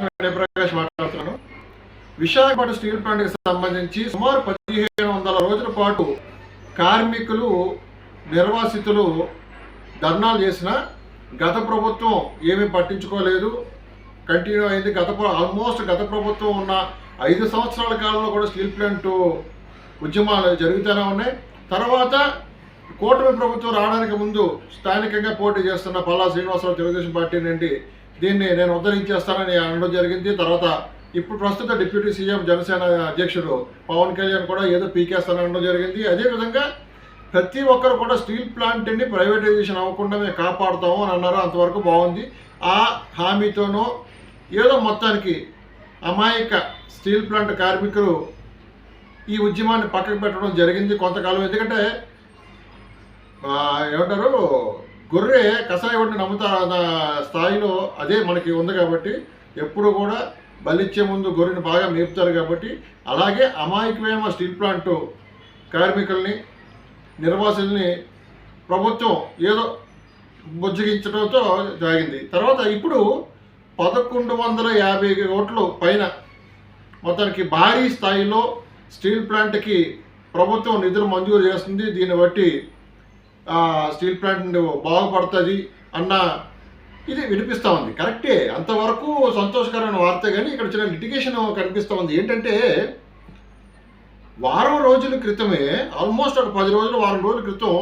ప్రకాష్ మాట్లాడుతున్నాను. విశాఖపట్నం స్టీల్ ప్లాంట్కి సంబంధించి సుమారు పదిహేను వందల రోజుల పాటు కార్మికులు నిర్వాసితులు ధర్నాలు చేసిన గత ప్రభుత్వం ఏమీ పట్టించుకోలేదు. కంటిన్యూ అయింది గత ఆల్మోస్ట్ గత ప్రభుత్వం ఉన్న ఐదు సంవత్సరాల కాలంలో కూడా స్టీల్ ప్లాంట్ ఉద్యమాలు జరుగుతూనే ఉన్నాయి. తర్వాత కూటమి ప్రభుత్వం రావడానికి ముందు స్థానికంగా పోటీ చేస్తున్న పల్లా శ్రీనివాసరావు తెలుగుదేశం పార్టీ నుండి దీన్ని నేను ఉద్ధరించేస్తానని అనడం జరిగింది. తర్వాత ఇప్పుడు ప్రస్తుత డిప్యూటీ సీఎం జనసేన అధ్యక్షుడు పవన్ కళ్యాణ్ కూడా ఏదో పీకేస్తానని అనడం జరిగింది. అదేవిధంగా ప్రతి ఒక్కరు కూడా స్టీల్ ప్లాంట్ని ప్రైవేటైజేషన్ అవ్వకుండా మేము కాపాడుతాము అని అన్నారు. అంతవరకు బాగుంది. ఆ హామీతోనో ఏదో మొత్తానికి అమాయక స్టీల్ ప్లాంట్ కార్మికులు ఈ ఉద్యమాన్ని పక్కకు పెట్టడం జరిగింది కొంతకాలం. ఎందుకంటే ఏమంటారు? గొర్రె కషాయవాడిని నమ్ముతా స్థాయిలో అదే మనకి ఉంది కాబట్టి ఎప్పుడు కూడా బలిచ్చే ముందు గొర్రెని బాగా మేపుతారు కాబట్టి అలాగే అమాయకమైన స్టీల్ ప్లాంట్ కార్మికుల్ని నిర్వాసుల్ని ప్రభుత్వం ఏదో బుజ్జగించడంతో జరిగింది తర్వాత ఇప్పుడు పదకొండు వందల యాభై కోట్లు పైన మొత్తానికి భారీ స్థాయిలో స్టీల్ ప్లాంట్కి ప్రభుత్వం నిధులు మంజూరు చేస్తుంది. దీన్ని బట్టి స్టీల్ ప్లాంట్ బాగుపడుతుంది అన్న ఇది వినిపిస్తూ ఉంది. కరెక్టే. అంతవరకు సంతోషకరమైన వార్త కానీ ఇక్కడ చిన్న లిటిగేషన్ కనిపిస్తూ ఉంది. ఏంటంటే వారం రోజుల క్రితమే ఆల్మోస్ట్ ఒక పది రోజులు వారం రోజుల క్రితం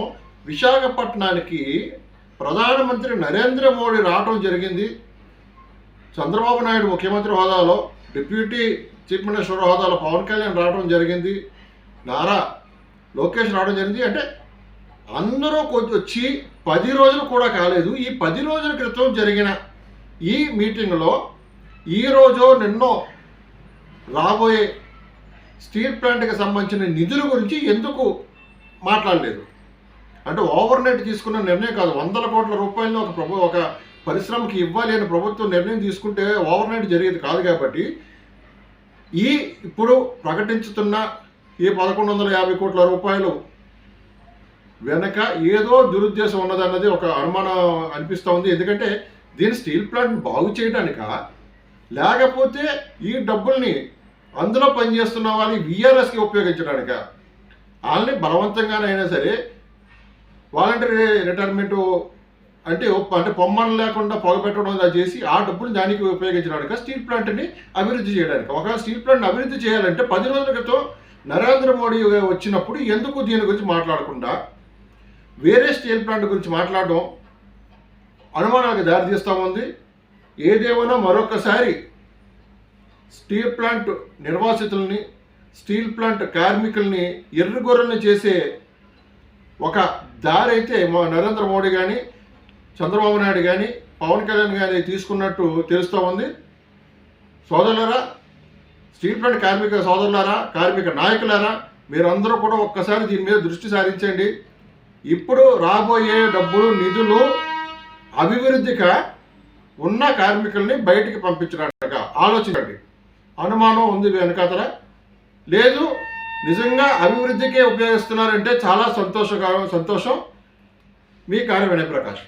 విశాఖపట్నానికి ప్రధానమంత్రి నరేంద్ర మోడీ రావడం జరిగింది. చంద్రబాబు నాయుడు ముఖ్యమంత్రి హోదాలో డిప్యూటీ చీఫ్ మినిస్టర్ హోదాలో పవన్ కళ్యాణ్ రావడం జరిగింది. నారా లోకేష్ రావడం జరిగింది. అంటే అందరూ కొంచెం వచ్చి పది రోజులు కూడా కాలేదు. ఈ పది రోజుల క్రితం జరిగిన ఈ మీటింగ్లో ఈరోజు నిన్నో రాబోయే స్టీల్ ప్లాంట్కి సంబంధించిన నిధుల గురించి ఎందుకు మాట్లాడలేదు? అంటే ఓవర్ నైట్ తీసుకున్న నిర్ణయం కాదు. వందల కోట్ల రూపాయలను ఒక ప్రభు ఒక పరిశ్రమకి ఇవ్వాలి అని ప్రభుత్వం నిర్ణయం తీసుకుంటే ఓవర్ నైట్ జరిగేది కాదు కాబట్టి ఈ ఇప్పుడు ప్రకటించుతున్న ఈ పదకొండు వందల యాభై కోట్ల రూపాయలు వెనక ఏదో దురుద్దేశం ఉన్నదన్నది ఒక అనుమానం అనిపిస్తూ ఉంది. ఎందుకంటే దీని స్టీల్ ప్లాంట్ బాగు చేయడానిక లేకపోతే ఈ డబ్బుల్ని అందులో పనిచేస్తున్న వాళ్ళని విఆర్ఎస్కి ఉపయోగించడానిక? వాళ్ళని బలవంతంగానైనా సరే వాలంటరీ రిటైర్మెంట్ అంటే అంటే పొమ్మను లేకుండా పొగపెట్టడం ఇలా చేసి ఆ డబ్బులు దానికి ఉపయోగించడానికి స్టీల్ ప్లాంట్ని అభివృద్ధి చేయడానికి? ఒక స్టీల్ ప్లాంట్ని అభివృద్ధి చేయాలంటే పది రోజుల క్రితం నరేంద్ర మోడీ వచ్చినప్పుడు ఎందుకు దీని గురించి మాట్లాడకుండా వేరే స్టీల్ ప్లాంట్ గురించి మాట్లాడడం అనుమానాలకు దారితీస్తూ ఉంది. ఏదేమైనా మరొకసారి స్టీల్ ప్లాంట్ నిర్వాసితుల్ని స్టీల్ ప్లాంట్ కార్మికుల్ని ఎర్రగొర్రెల్ని చేసే ఒక దారి అయితే మా నరేంద్ర మోడీ కానీ చంద్రబాబు నాయుడు కానీ పవన్ కళ్యాణ్ కానీ తీసుకున్నట్టు తెలుస్తూ ఉంది. సోదరులారా స్టీల్ ప్లాంట్ కార్మిక సోదరులారా కార్మిక నాయకులారా మీరందరూ కూడా ఒక్కసారి దీని మీద దృష్టి సారించండి. ఇప్పుడు రాబోయే డబ్బులు నిధులు అభివృద్ధిగా ఉన్న కార్మికుల్ని బయటికి పంపించడానికి? ఆలోచించండి. అనుమానం ఉంది వెనకాతల. లేదు నిజంగా అభివృద్ధికే ఉపయోగిస్తున్నారంటే చాలా సంతోషకరం సంతోషం. మీ కార్య వినయ్ ప్రకాష్.